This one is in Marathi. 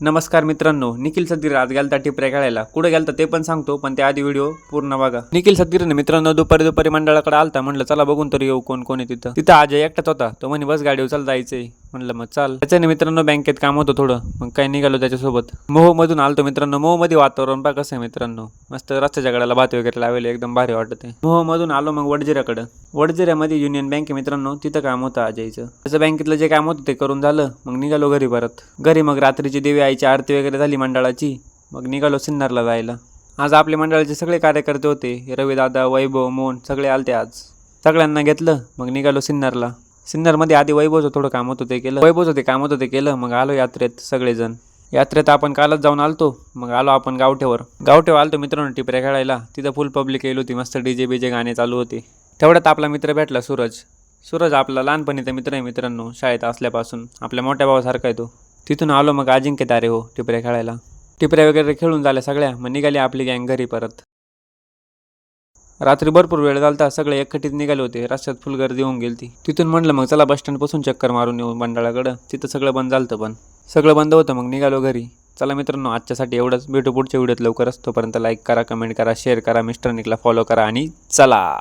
नमस्कार मित्रांनो निखिल सद्गीर आज गेलता टिपऱ्या खेळायला. कुठे गेलता ते पण सांगतो पण त्या आधी व्हिडिओ पूर्ण बघा. निखिल सद्गीरने मित्रांनो दुपारी दुपारी मंडळाकडे आलता म्हणलं चला बघून तरी येऊ कोण कोण आहे तिथं. तिथं अजय एकटाच होता तो म्हणे बस गाडीवर चल जायचंय. म्हणलं मग चाल. त्याच्याने मित्रांनो बँकेत काम होतं थोडं मग काय निघालो त्याच्यासोबत. मोहमधून आलतो मित्रांनो मोहमध्ये वातावरण पा कसं आहे मित्रांनो. मस्त रस्त्याच्या गडाला भात वगैरे लावले एकदम भारी वाटत आहे मोह मधून आलो मग वडजिऱ्याकडं. वडजिऱ्यामध्ये युनियन बँक आहे मित्रांनो तिथं काम होतं अजयचं त्याचं बँकेतलं जे काम होतं ते करून झालं मग निघालो घरी परत. घरी मग रात्रीची देवी आईची आरती वगैरे झाली मंडळाची मग निघालो सिन्नरला जायला. आज आपल्या मंडळाचे सगळे कार्यकर्ते होते रविदादा वैभव मोहन सगळे आलते आज. सगळ्यांना घेतलं मग निघालो सिन्नरला. सिन्नरमध्ये आधी वैभवचं थोडं काम होतं ते केलं. वैभवचं ते काम होतं ते केलं. मग आलो यात्रेत सगळेजण. यात्रेत आपण कालच जाऊन आलतो. मग आलो आपण गावठेवर. गावठेवर आलतो मित्रांनो टिपऱ्या खेळायला. तिथं फुल पब्लिक येईल होती मस्त डीजे बीजे गाणे चालू होते. तेवढ्यात आपला मित्र भेटला सूरज. सूरज आपला लहानपणीचा मित्र आहे मित्रांनो शाळेत असल्यापासून. आपल्या मोठ्या भावासारखा आहे तो. तिथून आलो मग अजिंक्य तारे हो टिपऱ्या खेळायला. टिपऱ्या वगैरे खेळून झाल्या सगळ्या. मग निघाली आपली गँग घरी परत. रात्री भरपूर वेळ झालता सगळे एकखटीत निघाले होते. रस्त्यात फुल गर्दी होऊन गेली तिथून म्हणलं मग चला बस स्टँडपासून चक्कर मारून येऊ मंडळाकडं. तिथं सगळं बंद झालं पण. सगळं बंद होतं मग निघालो घरी. चला मित्रांनो आजच्यासाठी एवढंच. भेटू पुढच्या व्हिडिओत लवकरच. तोपर्यंत लाईक करा कमेंट करा शेअर करा मिस्टर निकला फॉलो करा आणि चला!